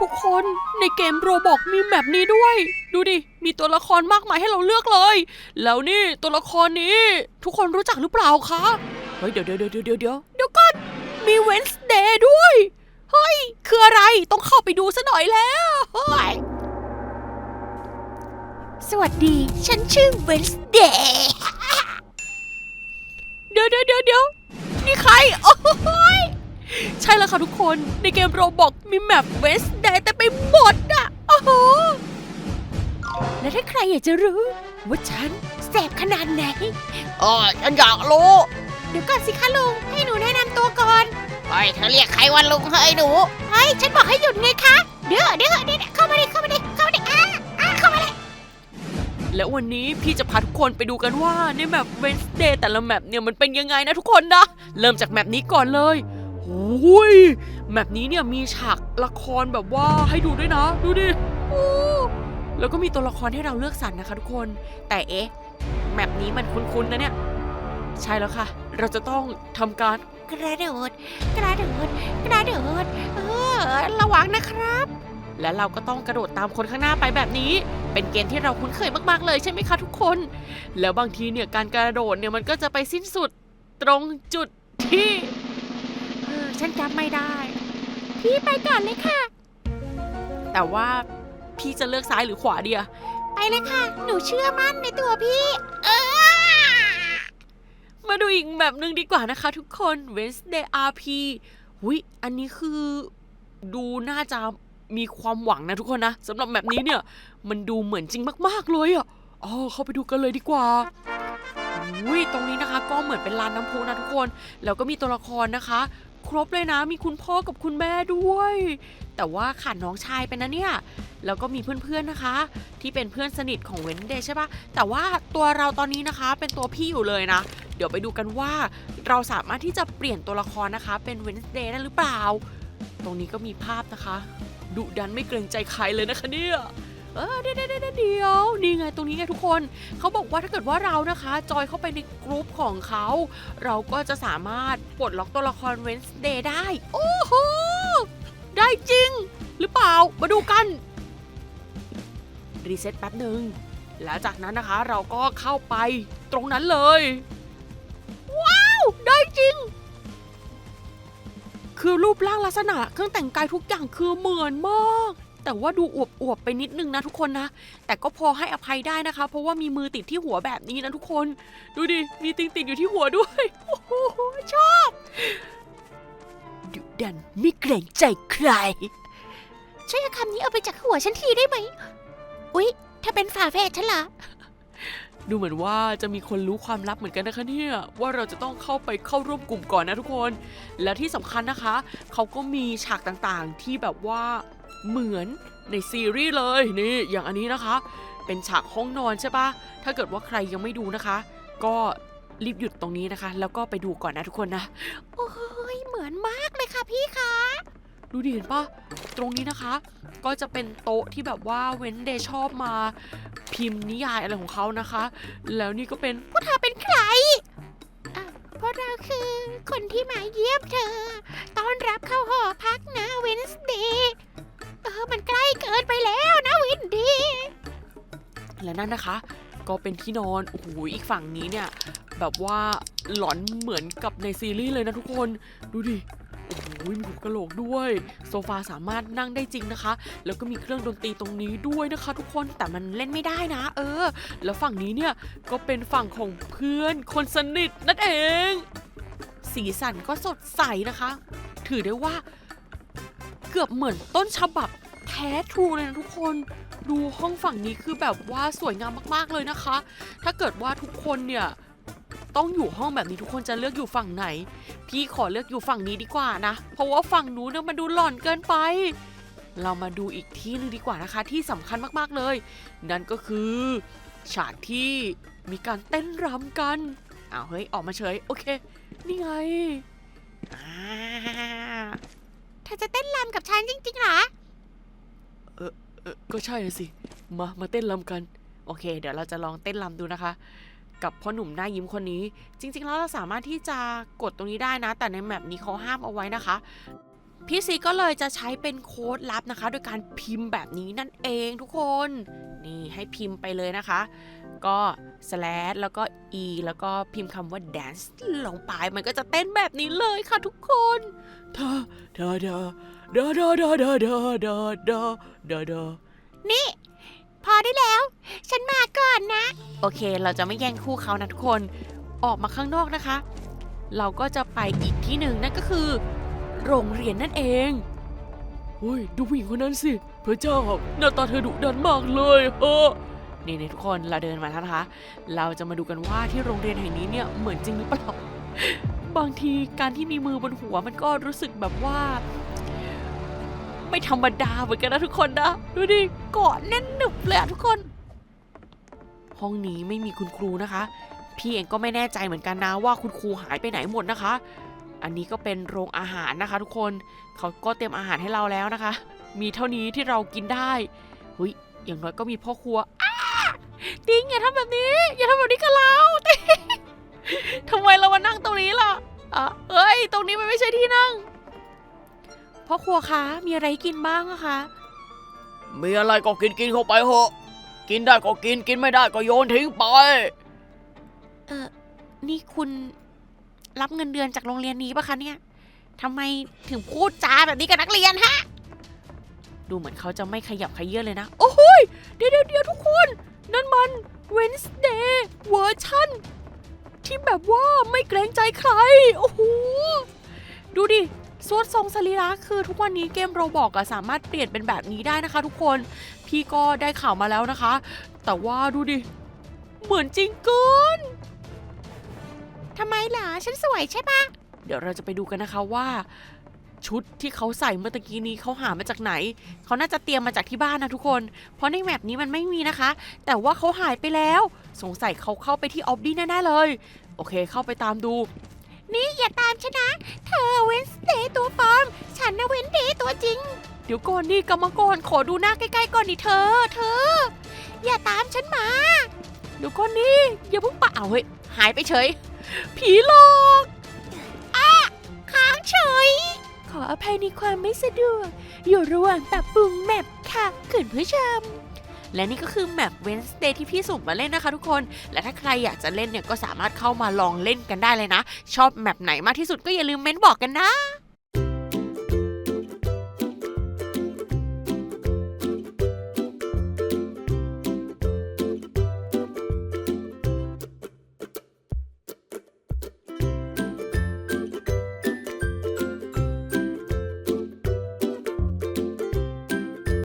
ทุกคนในเกมโรบอกมีแมปนี้ด้วย ดูดิ มีตัวละครมากมายให้เราเลือกเลย แล้วนี่ตัวละครนี้ ทุกคนรู้จักหรือเปล่าคะ เฮ้ย เดี๋ยวเดี๋ยวเดี๋ยวเดี๋ยวเดี๋ยวเดี๋ยวก่อนมีเวนส์เดย์ด้วย เฮ้ย คืออะไรต้องเข้าไปดูซะหน่อยแล้วเฮ้ยสวัสดี ฉันชื่อเวนส์เดย์เดี๋ยวเดี๋ยวเดี๋ยวเดี๋ยวนี่ใคร โอ้ย ใช่แล้วค่ะทุกคนในเกมโรบอกมีแมปเวสเดย์แต่ไปหมดอะโอ้โหและถ้าใครอยากจะรู้ว่าฉันแสบขนาดไหนเออฉันอยากรู้เดี๋ยวก่อนสิคะลุงให้หนูแนะนำตัวก่อนเฮ้ยเธอเรียกใครว่าลุงเฮ้ยหนูเฮ้ยฉันบอกให้หยุดไงคะ เดี๋ยวเดี๋ยวเดี๋ยวเข้ามาดิเข้ามาดิเข้ามาดิอะอะเข้ามาดิและวันนี้พี่จะพาทุกคนไปดูกันว่าในแมปเวนส์เดย์แต่ละแมปเนี่ยมันเป็นยังไงนะทุกคนนะ เริ่มจากแมปนี้ก่อนเลยโอ้ยแมปนี้เนี่ยมีฉากละครแบบว่าให้ดูด้วยนะ ดูดิโอ้แล้วก็มีตัวละครให้เราเลือกสรรนะคะทุกคน แต่เอ๊ะแมปนี้มันคุ้นๆนะเนี่ย ใช่แล้วค่ะ เราจะต้องทำการกระโดดกระโดดกระโดดเออระวังนะครับ และเราก็ต้องกระโดดตามคนข้างหน้าไปแบบนี้ เป็นเกมที่เราคุ้นเคยมากๆเลยใช่ไหมคะทุกคน แล้วบางทีเนี่ยการกระโดดเนี่ยมันก็จะไปสิ้นสุดตรงจุดที่เออฉันจำไม่ได้ พี่ไปก่อนเลยค่ะ แต่ว่าพี่จะเลือกซ้ายหรือขวาดีอะไปเลยค่ะ หนูเชื่อมั่นในตัวพี่ เออ มาดูอีกแบบหนึ่งดีกว่านะคะทุกคน Wednesday RP หุยอันนี้คือดูน่าจะมีความหวังนะทุกคนนะสำหรับแบบนี้เนี่ย มันดูเหมือนจริงมาก ๆ เลยอะอ๋อเข้าไปดูกันเลยดีกว่าหุยตรงนี้นะคะก็เหมือนเป็นลานน้ำพุนะทุกคน แล้วก็มีตัวละครนะคะครบเลยนะ มีคุณพ่อกับคุณแม่ด้วย แต่ว่าขาดน้องชายไปนะเนี่ย แล้วก็มีเพื่อนๆนะคะ ที่เป็นเพื่อนสนิทของเวนเดย์ใช่ปะแต่ว่าตัวเราตอนนี้นะคะเป็นตัวพี่อยู่เลยนะ เดี๋ยวไปดูกันว่าเราสามารถที่จะเปลี่ยนตัวละครนะคะ เป็นเวนเดย์ได้หรือเปล่า ตรงนี้ก็มีภาพนะคะดุดันไม่เกรงใจใครเลยนะคะเนี่ย เออเดี๋ยวเดี๋ยวเดี๋ยวนี่ไงตรงนี้ไงทุกคนเขาบอกว่าถ้าเกิดว่าเรานะคะ จอยเข้าไปในกรุ๊ปของเขา เราก็จะสามารถปลดล็อกตัวละครเวนส์เดย์ได้ โอ้โหได้จริง หรือเปล่ามาดูกัน รีเซ็ตแป๊บหนึ่งแล้วจากนั้นนะคะเราก็เข้าไปตรงนั้นเลย ว้าว ได้จริง คือรูปร่างลักษณะเครื่องแต่งกายทุกอย่างคือเหมือนมาก แต่ว่าดูอวบๆไปนิดนึงนะทุกคนนะ แต่ก็พอให้อภัยได้นะคะ เพราะว่ามีมือติดที่หัวแบบนี้นะทุกคน ดูดิ มีติงติดอยู่ที่หัวด้วย โอ้โห ชอบดุดันไม่เกรงใจใคร ช่วยเอาคำนี้เอาไปจากหัวฉันทีได้ไหม อุ๊ย ถ้าเป็นฝาแฝดฉันล่ะ ดูเหมือนว่าจะมีคนรู้ความลับเหมือนกันนะคะเนี่ยว่าเราจะต้องเข้าไปเข้าร่วมกลุ่มก่อนนะทุกคน และที่สำคัญนะคะ เขาก็มีฉากต่างๆ ที่แบบว่าเหมือนในซีรีส์เลยนี่อย่างอันนี้นะคะ เป็นฉากห้องนอนใช่ปะถ้าเกิดว่าใครยังไม่ดูนะคะ ก็รีบหยุดตรงนี้นะคะ แล้วก็ไปดูก่อนนะทุกคนนะโอ้ยเหมือนมากเลยค่ะพี่คะดูดิเห็นปะตรงนี้นะคะ ก็จะเป็นโต๊ะที่แบบว่าเว้นเดย์ชอบมา พิมพ์นิยายอะไรของเขานะคะ แล้วนี่ก็เป็นพวกเธอเป็นใครอะพวกเราคือคนที่มาเยี่ยมเธอ ต้อนรับเข้าหอพักนะเวนส์เดย์เออมันใกล้เกินไปแล้วนะวินดี และนั่นนะคะ ก็เป็นที่นอน โอ้โห อีกฝั่งนี้เนี่ย แบบว่าหลอนเหมือนกับในซีรีส์เลยนะทุกคน ดูดิโอ้โหมีหัวกะโหลกด้วย โซฟาสามารถนั่งได้จริงนะคะ แล้วก็มีเครื่องดนตรีตรงนี้ด้วยนะคะ ทุกคนแต่มันเล่นไม่ได้นะ เออ แล้วฝั่งนี้เนี่ยก็เป็นฝั่งของเพื่อนคนสนิทนั่นเอง สีสันก็สดใสนะคะ ถือได้ว่า เกือบเหมือนต้นฉบับแท้ทรูเลยนะทุกคนดูห้องฝั่งนี้คือแบบว่าสวยงามมากๆเลยนะคะ ถ้าเกิดว่าทุกคนเนี่ย ต้องอยู่ห้องแบบนี้ทุกคนจะเลือกอยู่ฝั่งไหน พี่ขอเลือกอยู่ฝั่งนี้ดีกว่านะ เพราะว่าฝั่งนู้นเนี่ยมันดูหลอนเกินไป เรามาดูอีกที่หนึงดีกว่านะคะ ที่สำคัญมากๆเลย นั่นก็คือฉากที่มีการเต้นรำกันอ้าวเฮ้ยออกมาเฉยโอเค นี่ไงอ่าเธอจะเต้นรำกับฉันจริงๆเหรอเออก็ใช่น่ะสิ มา มาเต้นรำกัน โอเค เดี๋ยวเราจะลองเต้นรำดูนะคะ กับพ่อหนุ่มหน้ายิ้มคนนี้ จริง ๆ แล้วเราสามารถที่จะกดตรงนี้ได้นะ แต่ในแมปนี้เขาห้ามเอาไว้นะคะพี่ซีก็เลยจะใช้เป็นโค้ดลับนะคะ โดยการพิมพ์แบบนี้นั่นเองทุกคน นี่ให้พิมพ์ไปเลยนะคะ ก็ slash แล้วก็ e แล้วก็พิมพ์คำว่า dance ลงไปมันก็จะเต้นแบบนี้เลยค่ะทุกคนเธอเธอเธอเดอเดอเดอเดอเดอเดอเดอเดอเนี่ ได้แล้ว ฉันมาก่อนนะ โอเค เราจะไม่แย่งคู่เขานะทุกคน ออกมาข้างนอกนะคะ เราก็จะไปอีกที่หนึ่งนั่นก็คือ โรงเรียนนั่นเองเฮ้ยดูผู้หญิงคนนั้นสิ พระเจ้าหน้าตาเธอดุดันมากเลยเออนี่นี่ทุกคนเราเดินมาแล้วนะคะ เราจะมาดูกันว่าที่โรงเรียนแห่งนี้เนี่ยเหมือนจริงหรือเปล่า บางทีการที่มีมือบนหัวมันก็รู้สึกแบบว่า ไม่ธรรมดาเหมือนกันนะทุกคนนะ ดูดิเกาะแน่นหนึบเลยอะทุกคน ห้องนี้ไม่มีคุณครูนะคะ พี่เองก็ไม่แน่ใจเหมือนกันนะว่าคุณครูหายไปไหนหมดนะคะ อันนี้ก็เป็นโรงอาหารนะคะ ทุกคนเขาก็เตรียมอาหารให้เราแล้วนะคะ มีเท่านี้ที่เรากินได้หุยอย่างน้อยก็มีพ่อครัวติ้งอย่าทำแบบนี้อย่าทำแบบนี้กับเราติงทำไมเรามานั่งตรงนี้ล่ะอะเอ้ย ตรงนี้มันไม่ใช่ที่นั่ง พ่อครัวคะมีอะไรให้กินบ้างอะคะมีอะไรก็กินกินเข้าไปเถอะ กินได้ก็กินกินไม่ได้ก็โยนทิ้งไป เออนี่คุณรับเงินเดือนจากโรงเรียนนี้ปะคะเนี่ยทำไมถึงพูดจาแบบนี้กับนักเรียนฮะ ดูเหมือนเขาจะไม่ขยับขยื่นเลยนะ โอ้โหยเดี๋ยวเดี๋ยวเดี๋ยวทุกคน นั่นมัน Wednesday เวอร์ชันที่แบบว่าไม่เกรงใจใคร โอ้โห ดูดิ สวดทรงสรีระคือทุกวันนี้เกมโรบอกอะสามารถเปลี่ยนเป็นแบบนี้ได้นะคะทุกคน พี่ก็ได้ข่าวมาแล้วนะคะ แต่ว่าดูดิ เหมือนจริงเกินทำไมเหรอฉันสวยใช่ปะเดี๋ยวเราจะไปดูกันนะคะว่า ชุดที่เขาใส่เมื่อตะกี้นี้เขาหามาจากไหน เขาน่าจะเตรียมมาจากที่บ้านนะทุกคน เพราะในแมปนี้มันไม่มีนะคะ แต่ว่าเขาหายไปแล้ว สงสัยเขาเข้าไปที่ออฟดี้แน่ๆเลย โอเค เข้าไปตามดู นี่อย่าตามฉันนะ เธอเวนสเดย์ตัวปลอม ฉันนะเวนเดย์ตัวจริง เดี๋ยวก่อนนี่กรรมกรขอดูหน้าใกล้ๆก่อนดิเธอ เธอ อย่าตามฉันมา เดี๋ยวก่อนนี่อย่าเพิ่งปะเอาเฮ้ยหายไปเฉย ผีหลอกค้างเฉย ขออภัยในความไม่สะดวก อยู่ระหว่างปรับปรุงแมปค่ะคุณผู้ชม และนี่ก็คือแมป Wednesday ที่พี่สุ่มมาเล่นนะคะทุกคน และถ้าใครอยากจะเล่นเนี่ยก็สามารถเข้ามาลองเล่นกันได้เลยนะ ชอบแมปไหนมากที่สุดก็อย่าลืมเม้นบอกกันนะ